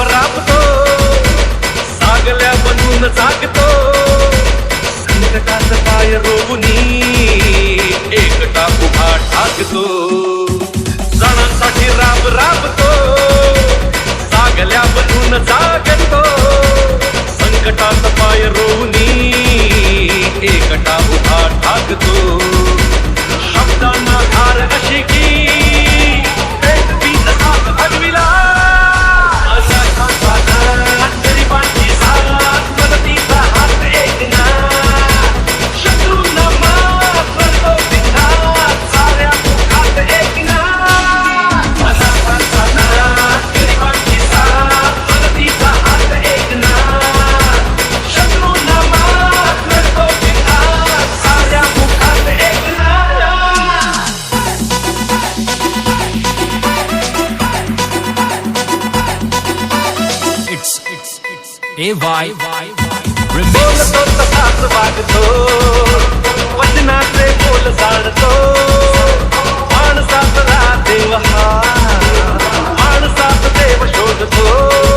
राब राबतो. सागल्या बनून जागतो. संकटात पाय रोवणी एकटा उभा ठाकतो सणांसाठी राब राबतो. सागल्या बनून जागतो. संकटात पाय रोवणी एकटा उभा ठाकतो ए वाय वागतो वचनाचे बोल साडतो माणसाचा देव हा माणसाचा देव शोधतो